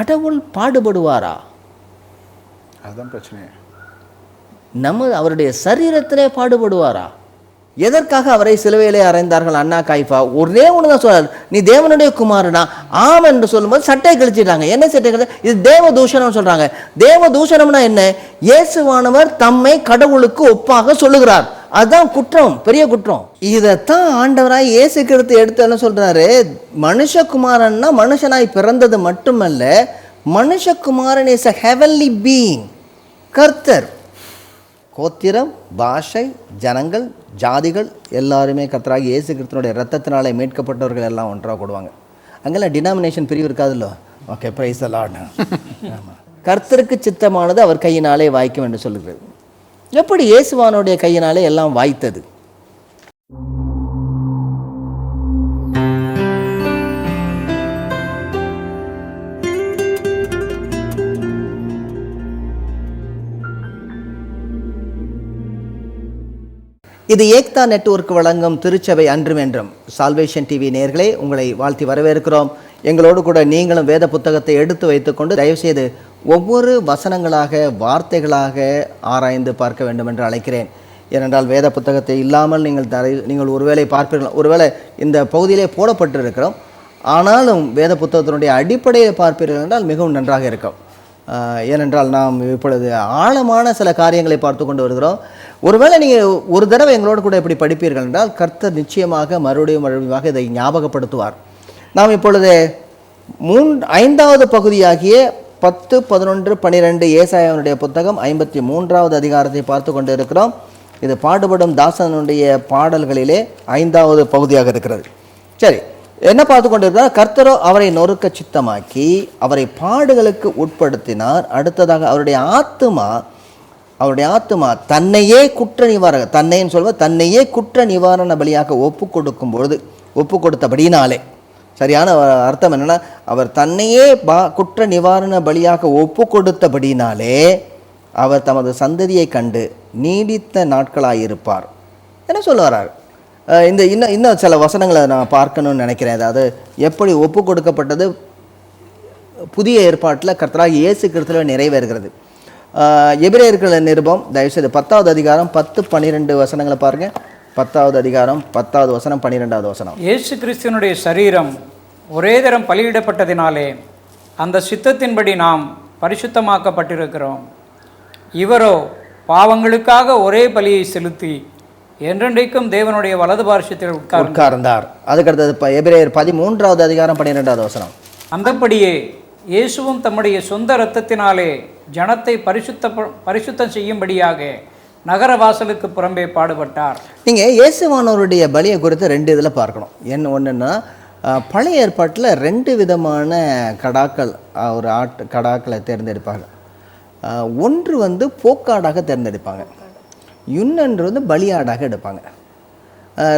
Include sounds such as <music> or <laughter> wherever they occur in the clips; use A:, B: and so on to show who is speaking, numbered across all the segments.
A: கடவுள் பாடுபடுவாரா?
B: அதுதான் பிரச்சனையே.
A: நம்ம அவருடைய சரீரத்திலே பாடுபடுவாரா? எதற்காக அவரை சிலுவையிலே அறைந்தார்கள் அண்ணா காய்ஃபா ஒரே ஒன்று தான் சொல்றாரு. நீ தேவனுடைய குமாரனா? ஆம் என்று சொல்லும்போது சட்டை கழிச்சிட்டாங்க என்ன சட்டை கழிச்சு? இது தேவ தூஷணம் சொல்றாங்க. தேவ தூஷணம்னா என்ன? இயேசுவானவர் தம்மை கடவுளுக்கு ஒப்பாக சொல்லுகிறார். அதுதான் குற்றம் பெரிய குற்றம். இதைத்தான் ஆண்டவராய் இயேசு கிறிஸ்து எடுத்து என்ன சொல்றாரு? மனுஷகுமாரன்னா மனுஷனாய் பிறந்தது மட்டுமல்ல மனுஷகுமாரன் இஸ் அ ஹெவன்லி பீயிங் கர்த்தர். கோத்திரம் பாஷை ஜனங்கள் ஜாதிகள் எல்லாருமே கர்த்தராகி இயேசு கிறிஸ்தனுடைய ரத்தத்தினாலே மீட்கப்பட்டவர்கள் எல்லாம் ஒன்றாக கூடுவாங்க. அங்கெல்லாம் டினாமினேஷன் பிரிவு இருக்காதுல்ல? ஓகே பிரைஸ் அலாட் ஆமாம் கர்த்தருக்கு சித்தமானது அவர் கையினாலே வாய்க்கும் என்று சொல்லுகிறது. எப்படி இயேசுவானுடைய கையினாலே எல்லாம் வாய்த்தது? இது ஏக்தா நெட்வொர்க் வழங்கும் திருச்சபை அன்றும் என்றும். சால்வேஷன் டிவி நேர்களே உங்களை வாழ்த்தி வரவேற்கிறோம். எங்களோடு கூட நீங்களும் வேத புத்தகத்தை எடுத்து வைத்துக்கொண்டு தயவுசெய்து ஒவ்வொரு வசனங்களாக வார்த்தைகளாக ஆராய்ந்து பார்க்க வேண்டும் என்று அழைக்கிறேன். ஏனென்றால் வேத புத்தகத்தை இல்லாமல் நீங்கள் தரை நீங்கள் ஒருவேளை பார்ப்பீர்கள். ஒருவேளை இந்த பகுதியிலே போடப்பட்டிருக்கிறோம். ஆனாலும் வேத புத்தகத்தினுடைய அடிப்படையை பார்ப்பீர்கள் என்றால் மிகவும் நன்றாக இருக்கும். ஏனென்றால் நாம் இப்பொழுது ஆழமான சில காரியங்களை பார்த்து கொண்டு வருகிறோம். ஒருவேளை நீங்கள் ஒரு தடவை எங்களோடு கூட இப்படி படிப்பீர்கள் என்றால் கர்த்தர் நிச்சயமாக மறுபடியும் மறுபடியும் இதை ஞாபகப்படுத்துவார். நாம் இப்பொழுது மூன் ஐந்தாவது பகுதியாகிய பத்து பதினொன்று பன்னிரெண்டு ஏசாயவனுடைய புத்தகம் ஐம்பத்தி மூன்றாவது அதிகாரத்தை பார்த்து கொண்டு இருக்கிறோம் இது பாடுபடும் தாசனுடைய பாடல்களிலே ஐந்தாவது பகுதியாக இருக்கிறது. சரி என்ன பார்த்து கொண்டிருக்கிறார்? கர்த்தரோ அவரை நொறுக்க சித்தமாக்கி அவரை பாடுகளுக்கு உட்படுத்தினார். அடுத்ததாக அவருடைய ஆத்துமா அவருடைய ஆத்துமா தன்னையே குற்ற நிவாரண தன்னைன்னு சொல்வது தன்னையே குற்ற நிவாரண பலியாக ஒப்பு கொடுக்கும் பொழுது ஒப்பு கொடுத்தபடினாலே சரியான அர்த்தம் என்னென்னா அவர் தன்னையே பா குற்ற நிவாரண பலியாக ஒப்பு கொடுத்தபடினாலே அவர் தமது சந்ததியை கண்டு நீடித்த நாட்களாயிருப்பார். என்ன சொல்ல வர்றார் இந்த இன்னும் இன்னும் சில வசனங்களை நான் பார்க்கணும்னு நினைக்கிறேன். அதாவது எப்படி ஒப்பு கொடுக்கப்பட்டது புதிய ஏற்பாட்டில் கர்த்தராக இயேசு கிறிஸ்துவில் நிறைவேறுகிறது. அஹ் எபிரேயர்கள் நிருபம் தயவுசெய்து பத்தாவது அதிகாரம் பத்து பன்னிரெண்டு வசனங்களை பாருங்கள் பத்தாவது அதிகாரம் பத்தாவது வசனம் பன்னிரெண்டாவது வசனம்.
C: இயேசு கிறிஸ்துவனுடைய சரீரம் ஒரே தரம் பலியிடப்பட்டதினாலே அந்த சித்தத்தின்படி நாம் பரிசுத்தமாக்கப்பட்டிருக்கிறோம். இவரோ பாவங்களுக்காக ஒரே பலியை செலுத்தி என்றென்றைக்கும் தேவனுடைய வலது பார்ஷத்தில் உட்கார்
A: உட்கார்ந்தார். அதுக்கடுத்தது எபிரேயர் பதிமூன்றாவது அதிகாரம் பன்னிரெண்டாவது வசனம்.
C: அந்தப்படியே இயேசுவும் தம்முடைய சொந்த இரத்தத்தினாலே ஜனத்தை பரிசுத்த பரிசுத்தம் செய்யும்படியாக நகர வாசலுக்கு புறம்பே பாடுபட்டார்.
A: நீங்கள் இயேசுவானவருடைய பலியை குறித்து ரெண்டு இதில் பார்க்கணும். என்ன ஒன்றுன்னா பழைய ஏற்பாட்டில் ரெண்டு விதமான கடாக்கள் ஒரு ஆட்டு கடாக்களை தேர்ந்தெடுப்பாங்க. ஒன்று வந்து போக்காடாக தேர்ந்தெடுப்பாங்க. இன்னொன்று வந்து பலியாடாக எடுப்பாங்க.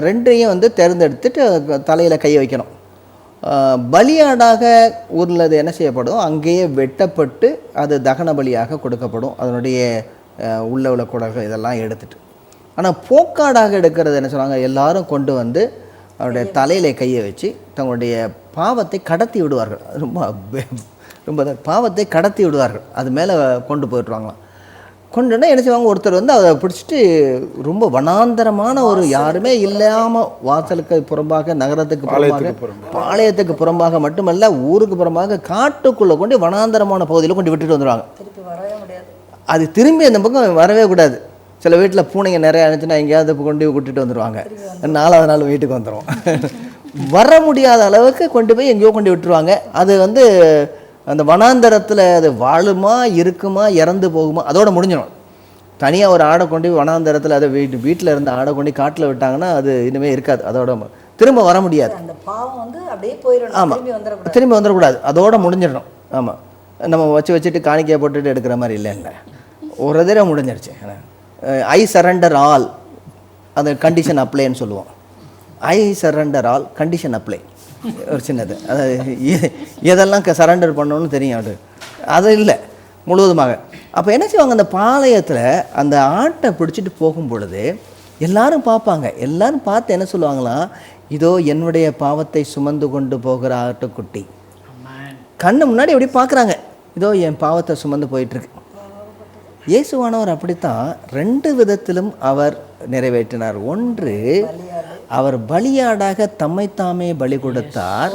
A: ரெண்டையும் வந்து தேர்ந்தெடுத்துட்டு தலையில் கை வைக்கணும். பலியாடாக உள்ளது என்ன செய்யப்படும்? அங்கேயே வெட்டப்பட்டு அது தகன பலியாக கொடுக்கப்படும். அதனுடைய உள்ள உள்ள குடல்கள் இதெல்லாம் எடுத்துட்டு. ஆனால் போக்காடாக எடுக்கிறது என்ன சொல்லுவாங்க எல்லாரும் கொண்டு வந்து அவருடைய தலையில கையை வச்சு தங்களுடைய பாவத்தை கடத்தி விடுவார்கள். ரொம்ப ரொம்ப பாவத்தை கடத்தி விடுவார்கள். அது மேலே கொண்டு போயிட்டுருவாங்களாம். கொண்டு வந்து என்ன செய்வாங்க? ஒருத்தர் வந்து அதை பிடிச்சிட்டு ரொம்ப வனாந்தரமான ஒரு யாருமே இல்லாமல் வாசலுக்கு புறம்பாக நகரத்துக்கு புறம்பாக பாளையத்துக்கு புறம்பாக. மட்டுமல்ல ஊருக்கு புறம்பாக காட்டுக்குள்ளே கொண்டு வனாந்தரமான பகுதியில் கொண்டு விட்டுட்டு வந்துடுவாங்க அது திரும்பி அந்த பக்கம் வரவே கூடாது. சில வீட்டில் பூனைங்க நிறைய அனுச்சுன்னா எங்கேயாவது கொண்டு போய் விட்டுட்டு வந்துடுவாங்க நாலாவது நாள் வீட்டுக்கு வந்துடும் <laughs> வர முடியாத அளவுக்கு கொண்டு போய் எங்கேயோ கொண்டு விட்டுருவாங்க. அது வந்து அந்த வனாந்தரத்தில் அது வாழுமா இருக்குமா இறந்து போகுமா அதோட முடிஞ்சிடும். தனியாக ஒரு ஆடை கொண்டு போய் வனாந்தரத்தில் அதை வீட்டு வீட்டில் இருந்த ஆடை கொண்டு காட்டில் விட்டாங்கன்னா அது இனிமேல் இருக்காது. அதோட திரும்ப வர முடியாது.
D: அந்த பாவம் வந்து அப்படியே போயிடணும்.
A: ஆமாம்
D: திரும்பி வந்துடக்கூடாது.
A: திரும்பி வந்துடக்கூடாது. அதோட முடிஞ்சிடணும். ஆமாம் நம்ம வச்சு வச்சுட்டு காணிக்கையை போட்டுட்டு எடுக்கிற மாதிரி இல்லை இல்லை ஒரு தடவை முடிஞ்சிருச்சு. ஐ சரண்டர் ஆல் அந்த கண்டிஷன் அப்ளைன்னு சொல்லுவோம். I surrender all condition apply ஒரு சின்னது. அதாவது எதெல்லாம் சரண்டர் பண்ணணும்னு தெரியும் அது. அது இல்லை முழுவதுமாக. அப்போ என்ன செய்வாங்க அந்த பாளையத்தில் அந்த ஆட்டை பிடிச்சிட்டு போகும் பொழுது எல்லாரும் பார்ப்பாங்க. எல்லாரும் பார்த்து என்ன சொல்லுவாங்களாம் இதோ என்னுடைய பாவத்தை சுமந்து கொண்டு போகிற ஆட்டுக்குட்டி. கண்ணு முன்னாடி எப்படி பார்க்குறாங்க. இதோ என் பாவத்தை சுமந்து போயிட்டுருக்கு இயேசுவானவர் அப்படித்தான் ரெண்டு விதத்திலும் அவர் நிறைவேற்றினார். ஒன்று அவர் பலியாடாக தம்மைத்தாமே பலி கொடுத்தார்.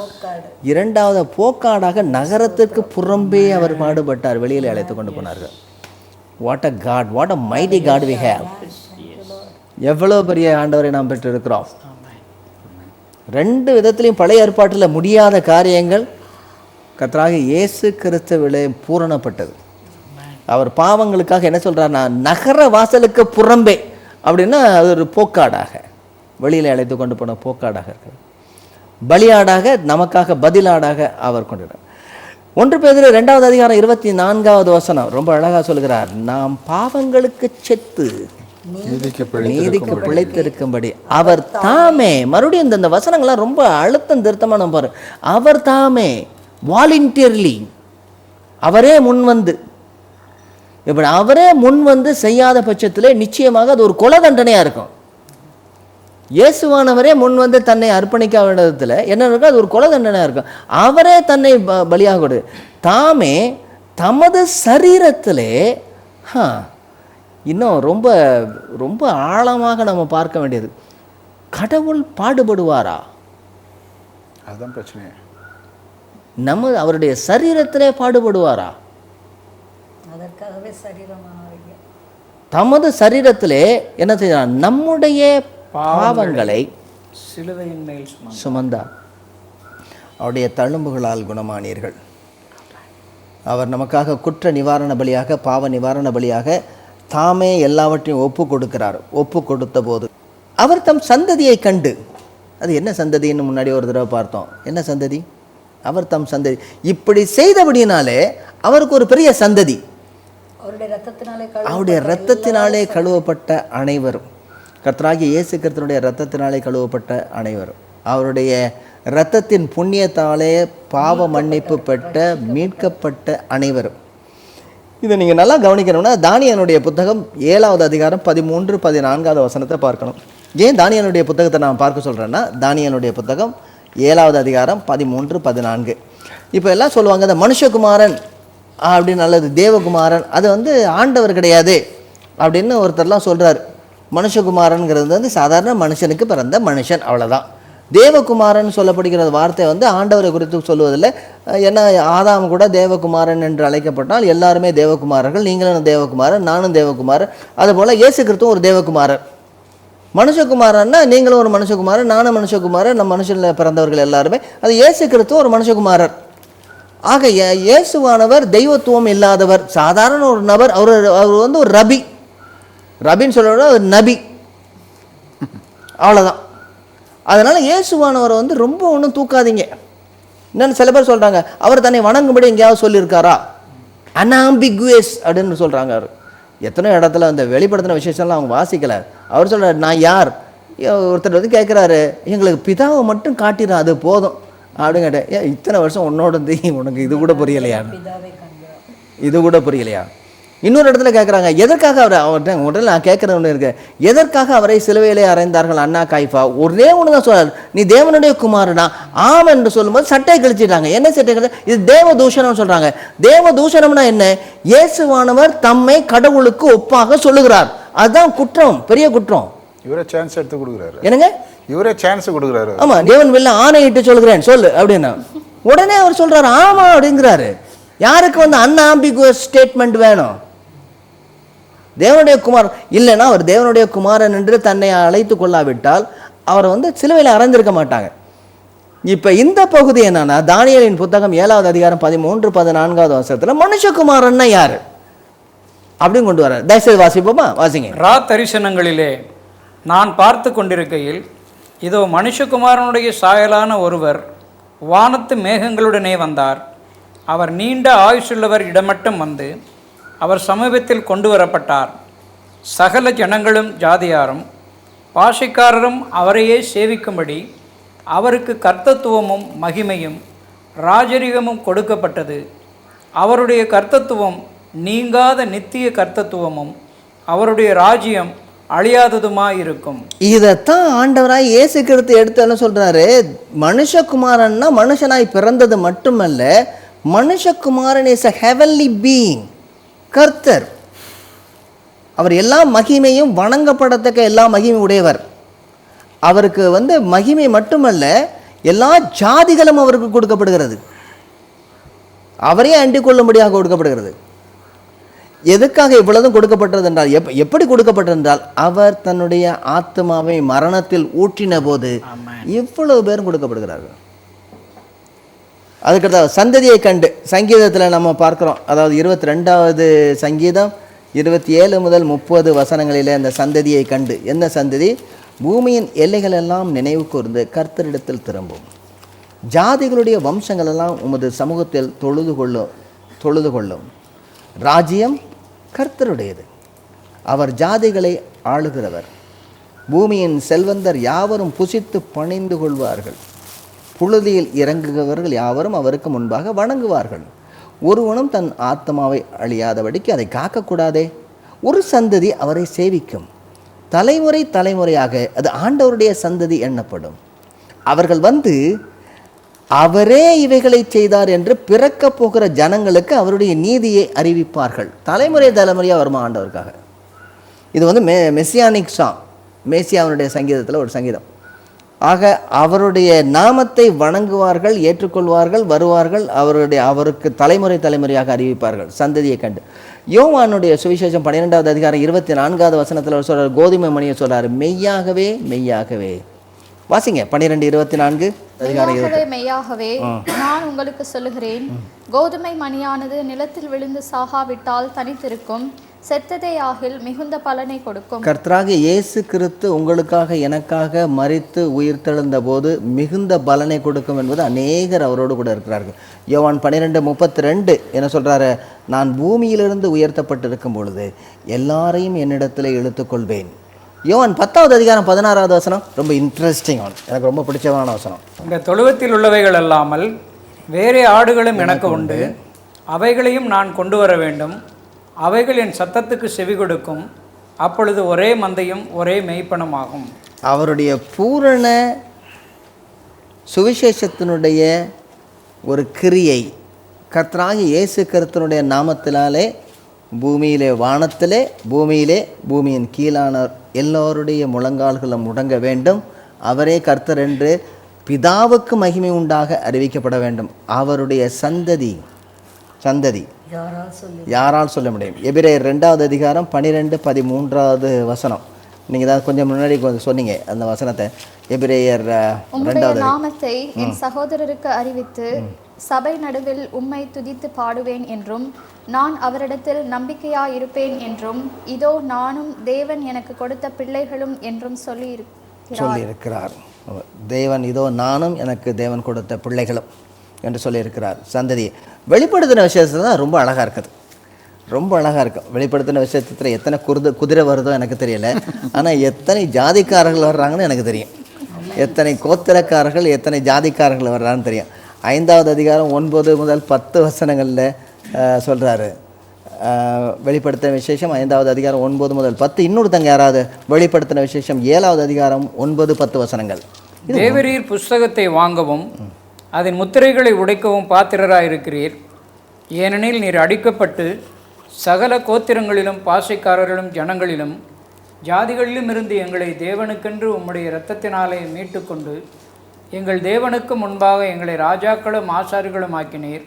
A: இரண்டாவது போக்காடாக நகரத்திற்கு புறம்பே அவர் பாடுபட்டார் வெளியில் அழைத்து கொண்டு போனார்கள். What a god what a mighty god we have எவ்வளோ பெரிய ஆண்டவரை நாம் பெற்றிருக்கிறோம். ரெண்டு விதத்திலையும் பழைய ஏற்பாட்டில் முடியாத காரியங்கள் கத்தராக இயேசு கிறிஸ்துவிலே பூரணப்பட்டது. அவர் பாவங்களுக்காக என்ன சொல்றாருன்னா நகர வாசலுக்கு புறம்பே அப்படின்னா அது ஒரு போக்காடாக. வெளியில் அழைத்து கொண்டு போன போக்காடாக இருக்கிறது. பலியாடாக நமக்காக பதிலாடாக அவர் கொண்டிருக்கிறார். ஒன்று பேதில் ரெண்டாவது அதிகாரம் இருபத்தி நான்காவது வசனம் ரொம்ப அழகா சொல்கிறார். நாம் பாவங்களுக்கு செத்து
B: நீதிக்கு
A: பிழைத்திருக்கும்படி. அவர் தாமே. மறுபடியும் இந்த இந்த வசனங்கள்லாம் ரொம்ப அழுத்தம் திருத்தமாக நம்ம பாரு. அவர் தாமே வாலண்டியர்லி அவரே முன் வந்து இப்படி அவரே முன் வந்து செய்யாத பட்சத்திலே நிச்சயமாக அது ஒரு கொலை தண்டனையாக இருக்கும். இயேசுவானவரே முன் வந்து தன்னை அர்ப்பணிக்க விடத்தில் என்ன இருக்கும் அது ஒரு கொலை தண்டனையாக இருக்கும். அவரே தன்னை பலியாக கொடு. தாமே தமது சரீரத்திலே ஹா, இன்னும் ரொம்ப ரொம்ப ஆழமாக நம்ம பார்க்க வேண்டியது. கடவுள் பாடுபடுவாரா?
B: அதுதான் பிரச்சனையே.
A: நம்ம அவருடைய சரீரத்திலே பாடுபடுவாரா? தமது சரீரத்திலே என்ன செய்யறார் நம்முடைய பாவங்களை
C: சிலுவையின் மேல் சுமந்து
A: சுமந்தார். அவருடைய தழும்புகளால் குணமானீர்கள். அவர் நமக்காக குற்ற நிவாரண பலியாக பாவ நிவாரண பலியாக தாமே எல்லாவற்றையும் ஒப்பு கொடுக்கிறார். ஒப்பு கொடுத்த போது அவர் தம் சந்ததியை கண்டு அது என்ன சந்ததின்னு முன்னாடி ஒரு தடவை பார்த்தோம். என்ன சந்ததி? அவர் தம் சந்ததி. இப்படி செய்தபடியினாலே அவருக்கு ஒரு பெரிய சந்ததி.
D: அவருடைய ரத்தத்தினாலே
A: கழுவப்பட்ட அனைவரும். கர்த்தராகிய இயேசு கிறிஸ்தனுடைய இரத்தத்தினாலே கழுவப்பட்ட அனைவரும். அவருடைய இரத்தத்தின் புண்ணியத்தாலே பாவ மன்னிப்பு பெற்ற மீட்கப்பட்ட. அனைவரும். இதை நீங்கள் நல்லா கவனிக்கணும்னா தானியனுடைய புத்தகம் ஏழாவது அதிகாரம் பதிமூன்று பதினான்காவது வசனத்தை பார்க்கணும். ஏன் தானியனுடைய புத்தகத்தை நான் பார்க்க சொல்கிறேன்னா தானியனுடைய புத்தகம் ஏழாவது அதிகாரம் பதிமூன்று பதினான்கு. இப்போ எல்லாம் சொல்லுவாங்க இந்த மனுஷகுமாரன் அப்படின்னு நல்லது. தேவகுமாரன் அது வந்து ஆண்டவர் கிடையாது அப்படின்னு ஒருத்தர்லாம் சொல்கிறார் மனுஷகுமாரனுங்கிறது வந்து சாதாரண மனுஷனுக்கு பிறந்த மனுஷன் அவ்வளோதான் தேவகுமாரன் சொல்லப்படுகிற வார்த்தை வந்து ஆண்டவரை குறித்து சொல்லுவதில் ஏன்னா ஆதாம் கூட தேவகுமாரன் என்று அழைக்கப்பட்டால் எல்லாருமே தேவகுமாரர்கள் நீங்களும் தேவகுமாரன் நானும் தேவகுமாரன். அதுபோல் இயேசு கிறிஸ்துவும் ஒரு தேவகுமாரர். மனுஷகுமாரன்னா நீங்களும் ஒரு மனுஷகுமாரன் நானும் மனுஷகுமாரன் நம்ம மனுஷனில் பிறந்தவர்கள் எல்லாருமே. அது இயேசு கிறிஸ்து ஒரு மனுஷகுமாரர். ஆக இயேசுவானவர் தெய்வத்துவம் இல்லாதவர். சாதாரண ஒரு நபர் அவர் அவர் வந்து ஒரு ரபி. ரபின்னு சொல்ல ஒரு நபி. அவ்வளோதான் அதனால் இயேசுவானவரை வந்து ரொம்ப ஒன்றும் தூக்காதீங்க. என்னென்னு சில பேர் சொல்கிறாங்க அவர் தன்னை வணங்கும்படி எங்கேயாவது சொல்லியிருக்காரா? அனாம்பிகுவேஸ் அப்படின்னு சொல்கிறாங்க அவர். எத்தனை இடத்துல அந்த வெளிப்படுத்தின விசேஷம்லாம் அவங்க வாசிக்கலை. அவர் சொல்கிறார் நான் யார்? ஒருத்தர் வந்து கேட்குறாரு எங்களுக்கு பிதாவை மட்டும் காட்டிடு அது போதும். அப்படின்னு கேட்டேன் ஏன் இத்தனை வருஷம் உன்னோட இருந்து உனக்கு இது கூட புரியலையா இது கூட புரியலையா இன்னொரு இடத்துல கேட்குறாங்க எதற்காக அவர் அவர்கிட்ட உடனே நான் கேட்குறது ஒன்று இருக்கு எதற்காக அவரை சிலுவையிலே அறைந்தார்கள் அண்ணா காய்ஃபா ஒரே ஒன்று தான் சொல்றாரு நீ தேவனுடைய குமாரனா ஆம் என்று சொல்லும்போது சட்டை கழிச்சிட்டாங்க என்ன சட்டை கழிச்சு இது தேவ தூஷணம் சொல்றாங்க தேவ தூஷணம்னா என்ன இயேசுவானவர் தம்மை கடவுளுக்கு ஒப்பாக சொல்லுகிறார் அதுதான் குற்றம் பெரிய குற்றம்
B: இவரே சான்ஸ் எடுத்து கொடுக்குறாரு
A: என்னங்க
B: இவரே சான்ஸ் கொடுக்குறாரு.
A: ஆமா தேவன் வெளில ஆணையிட்டு சொல்கிறேன் சொல்லு அப்படின்னா. உடனே அவர் சொல்றாரு ஆமா அப்படிங்கிறாரு. யாருக்கு வந்து அன்ஆம்பிகுவஸ் ஸ்டேட்மெண்ட் வேணும்? தேவனுடைய குமார் இல்லைன்னா அவர் தேவனுடைய குமாரன் என்று தன்னை அழைத்து கொள்ளாவிட்டால் அவரை வந்து சிலுவையில் அறைந்திருக்க மாட்டாங்க. இப்போ இந்த பகுதி என்னன்னா தானியலின் புத்தகம் ஏழாவது அதிகாரம் பதிமூன்று பதினான்காவது வருஷத்தில் மனுஷகுமாரன்னா யாரு? அப்படின்னு கொண்டு வர்றாரு. தயவுசெய்து வாசிப்போமா? வாசிங்க.
C: ரா தரிசனங்களிலே நான் பார்த்து கொண்டிருக்கையில் இதோ மனுஷகுமாரனுடைய சாயலான ஒருவர் வானத்து மேகங்களுடனே வந்தார். அவர் நீண்ட ஆயுசுள்ளவர் இடமட்டும் வந்து அவர் சமீபத்தில் கொண்டு வரப்பட்டார் சகல ஜனங்களும் ஜாதியாரும் பாஷைக்காரரும் அவரையே சேவிக்கும்படி அவருக்கு கர்த்தத்துவமும் மகிமையும் ராஜரிகமும் கொடுக்கப்பட்டது. அவருடைய கர்த்தத்துவம் நீங்காத நித்திய கர்த்தத்துவமும் அவருடைய ராஜ்யம் அழியாததுமாயிருக்கும்
A: இதைத்தான் ஆண்டவராய் இயேசு கிறிஸ்து எடுத்து என்ன சொல்றாரு. மனுஷகுமாரன்னா மனுஷனாய் பிறந்தது மட்டுமல்ல மனுஷகுமாரன் இஸ் அ ஹெவன்லி பீயிங் கர்த்தர். அவர் எல்லா மகிமையும் வணங்கப்படத்தக்க எல்லா மகிமை உடையவர். அவருக்கு வந்து மகிமை மட்டுமல்ல எல்லா ஜாதிகளும் அவருக்கு கொடுக்கப்படுகிறது. அவரே அண்டிக் கொள்ளும்படியாக கொடுக்கப்படுகிறது. எதுக்காக இவ்வளவும் கொடுக்கப்பட்டது என்றால் எப் எப்படி கொடுக்கப்பட்டது என்றால் அவர் தன்னுடைய ஆத்மாவை மரணத்தில் ஊற்றின போது இவ்வளவு பேரும் கொடுக்கப்படுகிறார்கள். அதுக்கடுத்த சந்ததியை கண்டு சங்கீதத்தில் நம்ம பார்க்குறோம். அதாவது இருபத்தி ரெண்டாவது சங்கீதம் இருபத்தி ஏழு முதல் முப்பது வசனங்களிலே அந்த சந்ததியை கண்டு என்ன சந்ததி? பூமியின் எல்லைகள் எல்லாம் நினைவு கூர்ந்து கர்த்தரிடத்தில் திரும்பும். ஜாதிகளுடைய வம்சங்கள் எல்லாம் உமது சமூகத்தில் தொழுது கொள்ளும் தொழுது கொள்ளும். ராஜ்யம் கர்த்தருடையது. அவர் ஜாதிகளை ஆளுகிறவர். பூமியின் செல்வந்தர் யாவரும் புசித்து பணிந்து கொள்வார்கள். புழுதியில் இறங்குகிறவர்கள் யாவரும் அவருக்கு முன்பாக வணங்குவார்கள். ஒருவனும் தன் ஆத்மாவை அழியாதபடிக்கு அதை காக்கக்கூடாதே. ஒரு சந்ததி அவரை சேவிக்கும். தலைமுறை தலைமுறையாக அது ஆண்டவருடைய சந்ததி எண்ணப்படும் அவர்கள் வந்து அவரே இவைகளை செய்தார் என்று பிறக்கப் போகிற ஜனங்களுக்கு அவருடைய நீதியை அறிவிப்பார்கள். தலைமுறை தலைமுறையாக வருமா ஆண்டவருக்காக? இது வந்து மெ மெசியானிக் சாங் மேசியாவினுடைய சங்கீதத்தில் ஒரு சங்கீதம். ஆக அவருடைய நாமத்தை வணங்குவார்கள் ஏற்றுக்கொள்வார்கள் வருவார்கள் அவருடைய அவருக்கு தலைமுறை தலைமுறையாக அறிவிப்பார்கள். சந்ததியை கண்டு. யோவானுடைய சுவிசேஷம் பன்னிரெண்டாவது அதிகாரம் இருபத்தி நான்காவது வசனத்தில் சொல்கிறார் கோதுமை மணியை சொல்கிறார் மெய்யாகவே மெய்யாகவே வாசிங்க பன்னிரெண்டு இருபத்தி நான்கு
E: மெய்யாகவே நான் உங்களுக்கு சொல்லுகிறேன். கோதுமை மணியானது நிலத்தில் விழுந்து சாகாவிட்டால் தனித்திருக்கும். செத்ததே ஆகில் மிகுந்த பலனை கொடுக்கும்.
A: கர்த்தராக இயேசு கிறிஸ்து உங்களுக்காக எனக்காக மரித்து உயிர்த்தெழுந்த போது மிகுந்த பலனை கொடுக்கும் என்பது அநேகர் அவரோடு கூட இருக்கிறார்கள். யோவான் பன்னிரெண்டு முப்பத்தி ரெண்டு என்ன சொல்றாரு? நான் பூமியிலிருந்து உயர்த்தப்பட்டிருக்கும் பொழுது எல்லாரையும் என்னிடத்தில் இழுத்துக்கொள்வேன். யோவான் பத்தாவது அதிகாரம் பதினாறாவது வசனம் ரொம்ப இன்ட்ரெஸ்டிங் ஒன் எனக்கு ரொம்ப பிடிச்சமான வசனம்.
C: இந்த தொழுவத்தில் உள்ளவைகள் அல்லாமல் வேறே ஆடுகளும் எனக்கு உண்டு. அவைகளையும் நான் கொண்டு வர வேண்டும். அவைகள் என் சத்தத்துக்கு செவி கொடுக்கும். அப்பொழுது ஒரே மந்தையும் ஒரே மெய்ப்பணமாகும்
A: அவருடைய பூரண சுவிசேஷத்தினுடைய ஒரு கிரியை கர்த்தராகி இயேசு கருத்தினுடைய நாமத்தினாலே பூமியிலே வானத்திலே பூமியிலே பூமியின் கீழானவர் எல்லோருடைய முழங்கால்களும் முடங்க வேண்டும். அவரே கர்த்தர் என்று பிதாவுக்கு மகிமை உண்டாக அறிவிக்கப்பட வேண்டும். அவருடைய சந்ததி சந்ததி.
D: யாரால் சொல்லி
A: யாரால் சொல்ல முடியும்? எபிரேயர் ரெண்டாவது அதிகாரம் பன்னிரெண்டு பதிமூன்றாவது வசனம். நீங்கள் தான் கொஞ்சம் முன்னாடி கொஞ்சம் சொன்னீங்க அந்த வசனத்தை. எபிரேயர் ரெண்டாவது
E: நாமத்தை என் சகோதரருக்கு அறிவித்து சபை நடுவில் உம்மை துதித்து பாடுவேன் என்றும் நான் அவரிடத்தில் நம்பிக்கையாய் இருப்பேன் என்றும் இதோ நானும் தேவன் எனக்கு கொடுத்த பிள்ளைகளும் என்றும் சொல்லி
A: சொல்லியிருக்கிறார். தேவன் இதோ நானும் எனக்கு தேவன் கொடுத்த பிள்ளைகளும் என்று சொல்லியிருக்கிறார். சந்ததி வெளிப்படுத்தின விஷயத்துல தான் ரொம்ப அழகாக இருக்குது. ரொம்ப அழகாக இருக்கும் வெளிப்படுத்தின விஷயத்தில் எத்தனை குருது குதிரை வருதோ எனக்கு தெரியல. ஆனால் எத்தனை ஜாதிக்காரர்கள் வர்றாங்கன்னு எனக்கு தெரியும். எத்தனை கோத்திரக்காரர்கள் எத்தனை ஜாதிக்காரர்கள் வர்றாங்கன்னு தெரியும். ஐந்தாவது அதிகாரம் ஒன்பது முதல் பத்து வசனங்களில் சொல்கிறாரு வெளிப்படுத்தின விசேஷம் ஐந்தாவது அதிகாரம் ஒன்பது முதல் பத்து. இன்னொருத்தங்க யாராவது வெளிப்படுத்தின விசேஷம் ஏழாவது அதிகாரம் ஒன்பது பத்து வசனங்கள்.
C: தேவரீர் புஸ்தகத்தை வாங்கவும் அதன் முத்திரைகளை உடைக்கவும் பாத்திரராயிருக்கிறீர். ஏனெனில் நீர் அடிக்கப்பட்டு சகல கோத்திரங்களிலும் பாசைக்காரர்களும் ஜனங்களிலும் ஜாதிகளிலும் இருந்து எங்களை தேவனுக்கென்று உம்முடைய இரத்தத்தினாலே மீட்டுக்கொண்டு எங்கள் தேவனுக்கு முன்பாக எங்களை ராஜாக்களும் ஆசாரிகளும் ஆக்கினீர்.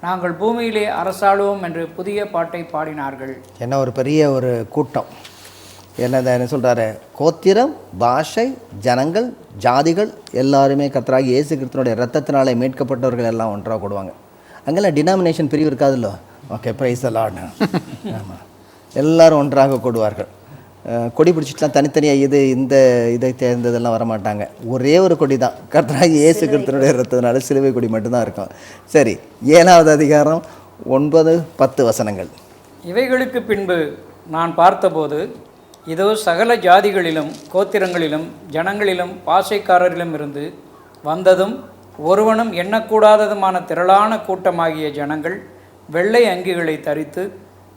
C: நாங்கள் பூமியிலே அரசாளுவோம் என்று புதிய பாட்டை பாடினார்கள்.
A: என்ன ஒரு பெரிய ஒரு கூட்டம். என்னதை என்ன சொல்கிறாரு கோத்திரம் பாஷை ஜனங்கள் ஜாதிகள் எல்லாருமே கத்தராகி இயேசு கிறிஸ்தனுடைய ரத்தத்தினாலே மீட்கப்பட்டவர்கள் எல்லாம் ஒன்றாக கூடுவாங்க. அங்கெல்லாம் டினாமினேஷன் பிரிவு இருக்காதுல்ல? ஓகே ப்ரைஸ் எல்லாம் ஆமாம் எல்லாரும் ஒன்றாக கூடுவார்கள். கொடி பிடிச்சிட்டுலாம் தனித்தனியாக இது இந்த இதை தேர்ந்ததெல்லாம் வரமாட்டாங்க. ஒரே ஒரு கொடி தான் கர்த்தராகி இயேசு கிறிஸ்தனுடைய ரத்தத்தினால சிலுவை கொடி மட்டும்தான் இருக்கும். சரி ஏழாவது அதிகாரம் ஒன்பது பத்து வசனங்கள்.
C: இவைகளுக்கு பின்பு நான் பார்த்தபோது இதோ சகல ஜாதிகளிலும் கோத்திரங்களிலும் ஜனங்களிலும் பாசைக்காரரிலும் இருந்து வந்ததும் ஒருவனும் எண்ணக்கூடாததுமான திரளான கூட்டமாகிய ஜனங்கள் வெள்ளை அங்கிகளை தரித்து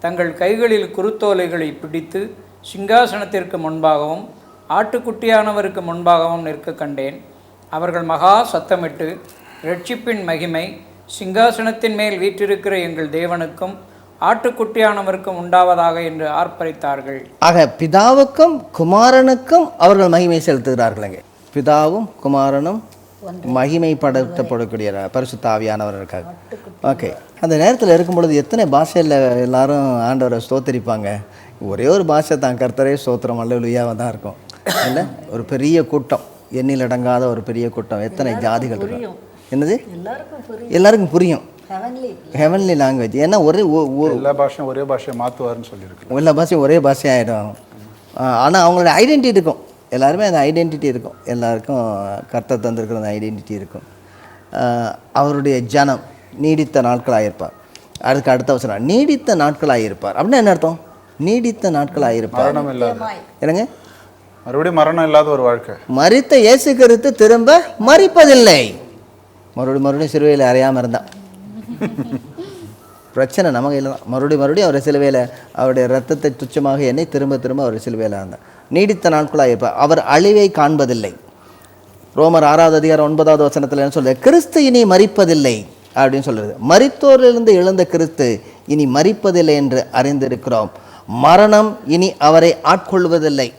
C: தங்கள் கைகளில் குருத்தோலைகளை பிடித்து சிங்காசனத்திற்கு முன்பாகவும் ஆட்டுக்குட்டியானவருக்கு முன்பாகவும் நிற்க கண்டேன். அவர்கள் மகா சத்தமிட்டு ரட்சிப்பின் மகிமை சிங்காசனத்தின் மேல் வீற்றிருக்கிற எங்கள் தேவனுக்கும் ஆட்டுக்குட்டியானவருக்கும் உண்டாவதாக என்று ஆர்ப்பரித்தார்கள்.
A: ஆக பிதாவுக்கும் குமாரனுக்கும் அவர்கள் மகிமை செலுத்துகிறார்கள்ங்க. பிதாவும் குமாரனும் மகிமைப்படுத்தப்படக்கூடிய பரிசுத்த ஆவியானவர் இருக்காங்க ஓகே. அந்த நேரத்தில் இருக்கும் பொழுது எத்தனை பாஷையில் எல்லாரும் ஆண்டவரை ஸ்தோத்தரிப்பாங்க? ஒரே ஒரு பாஷை தான். கர்த்தரே ஸ்தோத்திரம் அல்லலுயாவாக தான் இருக்கும். இல்லை ஒரு பெரிய கூட்டம். எண்ணில் அடங்காத ஒரு பெரிய கூட்டம். எத்தனை ஜாதிகள் இருக்கும் என்னது?
D: எல்லாருக்கும் புரியும். ஹெவன்லி
A: ஹெவன்லி லாங்குவேஜ் ஏன்னா ஒரே
B: எல்லா பாஷையும் ஒரே பாஷையை மாற்றுவாருன்னு சொல்லியிருக்கு
A: எல்லா பாஷையும் ஒரே பாஷையாகிடும் ஆனால் அவங்களோட ஐடென்டிட்டி இருக்கும். எல்லாருமே அந்த ஐடென்டிட்டி இருக்கும். எல்லாருக்கும் கர்த்தர் தந்திருக்கிற அந்த ஐடென்டிட்டி இருக்கும். அவருடைய ஜனம் நீடித்த நாட்களாக இருப்பார் அதுக்கு அடுத்த அவசரம் நீடித்த நாட்களாக இருப்பார் அப்படின்னா என்ன அர்த்தம்? நீடித்த
B: மரணம் இல்லாத
A: என்னங்க?
B: மறுபடியும் மரணம் இல்லாத ஒரு வாழ்க்கை.
A: மரித்த இயேசு கிறிஸ்து திரும்ப மறிப்பதில்லை. மறுபடியும் மறுபடியும் சிறுவையில் அறியாமல் இருந்தான். <laughs> பிரச்சனை நம்ம கையில் தான் மறுபடியும் மறுபடியும் அவர் சிலுவையில் அவருடைய ரத்தத்தை துச்சமாக எண்ணி திரும்ப திரும்ப அவர் சிலுவையில் இருந்தார் நீடித்த நாட்களாக இருப்பார் அவர் அழிவை காண்பதில்லை. ரோமர் ஆறாவது அதிகாரம் ஒன்பதாவது வசனத்தில் என்ன சொல்றது கிறிஸ்து இனி மறிப்பதில்லை அப்படின்னு சொல்றது. மரித்தோரிலிருந்து எழுந்த கிறிஸ்து இனி மறிப்பதில்லை என்று அறிந்திருக்கிறோம். மரணம் இனி அவரை ஆட்கொள்வதில்லை.